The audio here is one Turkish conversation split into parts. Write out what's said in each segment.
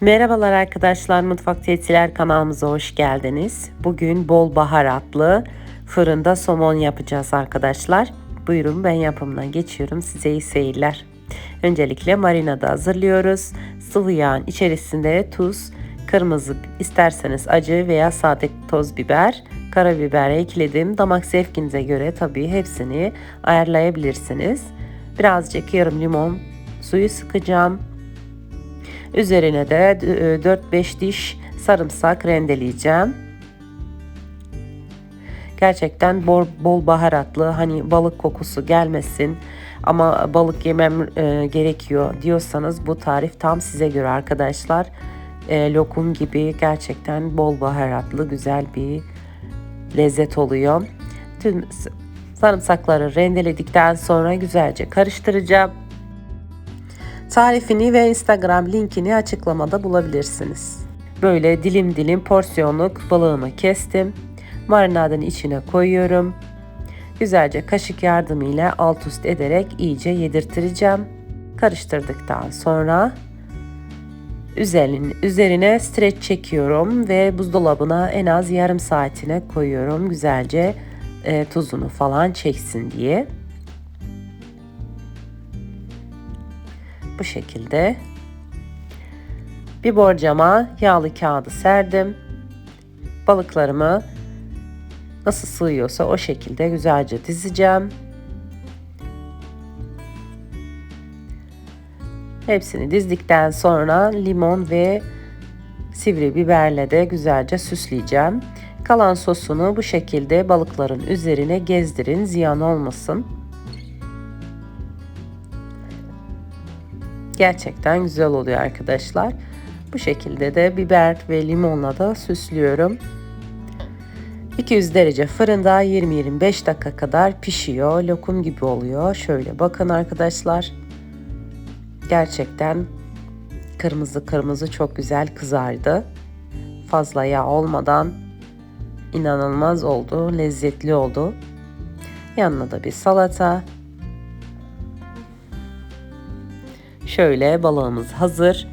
Merhabalar arkadaşlar, Mutfak Tetiler kanalımıza hoş geldiniz. Bugün bol baharatlı fırında somon yapacağız arkadaşlar. Buyurun ben yapımına geçiyorum. Size iyi seyirler. Öncelikle marinada hazırlıyoruz. Sıvı yağın içerisinde tuz, kırmızı isterseniz acı veya sade toz biber, karabiber ekledim. Damak zevkinize göre tabii hepsini ayarlayabilirsiniz. Birazcık yarım limon suyu sıkacağım. Üzerine de 4-5 diş sarımsak rendeleyeceğim. Gerçekten bol, bol baharatlı hani balık kokusu gelmesin ama balık yemem e, gerekiyor diyorsanız bu tarif tam size göre arkadaşlar. E, lokum gibi gerçekten bol baharatlı güzel bir lezzet oluyor. Tüm sarımsakları rendeledikten sonra güzelce karıştıracağım. Tarifini ve Instagram linkini açıklamada bulabilirsiniz. Böyle dilim dilim porsiyonluk balığımı kestim. Marinadın içine koyuyorum. Güzelce kaşık yardımıyla alt üst ederek iyice yedirtireceğim. Karıştırdıktan sonra üzerine, üzerine streç çekiyorum ve buzdolabına en az yarım saatine koyuyorum. Güzelce e, tuzunu falan çeksin diye. Bu şekilde bir borcama yağlı kağıdı serdim. Balıklarımı nasıl sığıyorsa o şekilde güzelce dizeceğim. Hepsini dizdikten sonra limon ve sivri biberle de güzelce süsleyeceğim. Kalan sosunu bu şekilde balıkların üzerine gezdirin ziyan olmasın. Gerçekten güzel oluyor arkadaşlar. Bu şekilde de biber ve limonla da süslüyorum. 200 derece fırında 20-25 dakika kadar pişiyor. Lokum gibi oluyor. Şöyle bakın arkadaşlar. Gerçekten kırmızı kırmızı çok güzel kızardı. Fazla yağ olmadan inanılmaz oldu. Lezzetli oldu. Yanına da bir salata. Şöyle balığımız hazır.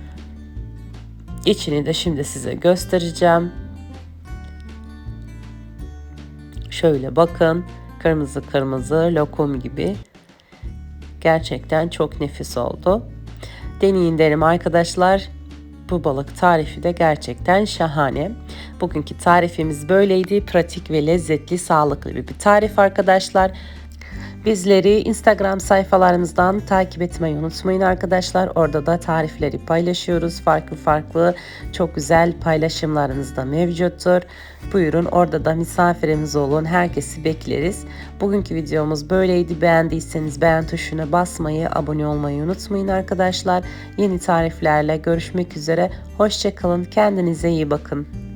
İçini de şimdi size göstereceğim. Şöyle bakın. Kırmızı kırmızı lokum gibi. Gerçekten çok nefis oldu. Deneyin derim arkadaşlar. Bu balık tarifi de gerçekten şahane. Bugünkü tarifimiz böyleydi. Pratik ve lezzetli, sağlıklı bir tarif arkadaşlar. Bizleri Instagram sayfalarımızdan takip etmeyi unutmayın arkadaşlar. Orada da tarifleri paylaşıyoruz. Farklı farklı çok güzel paylaşımlarımız da mevcuttur. Buyurun orada da misafirimiz olun. Herkesi bekleriz. Bugünkü videomuz böyleydi. Beğendiyseniz beğen tuşuna basmayı, abone olmayı unutmayın arkadaşlar. Yeni tariflerle görüşmek üzere. Hoşçakalın. Kendinize iyi bakın.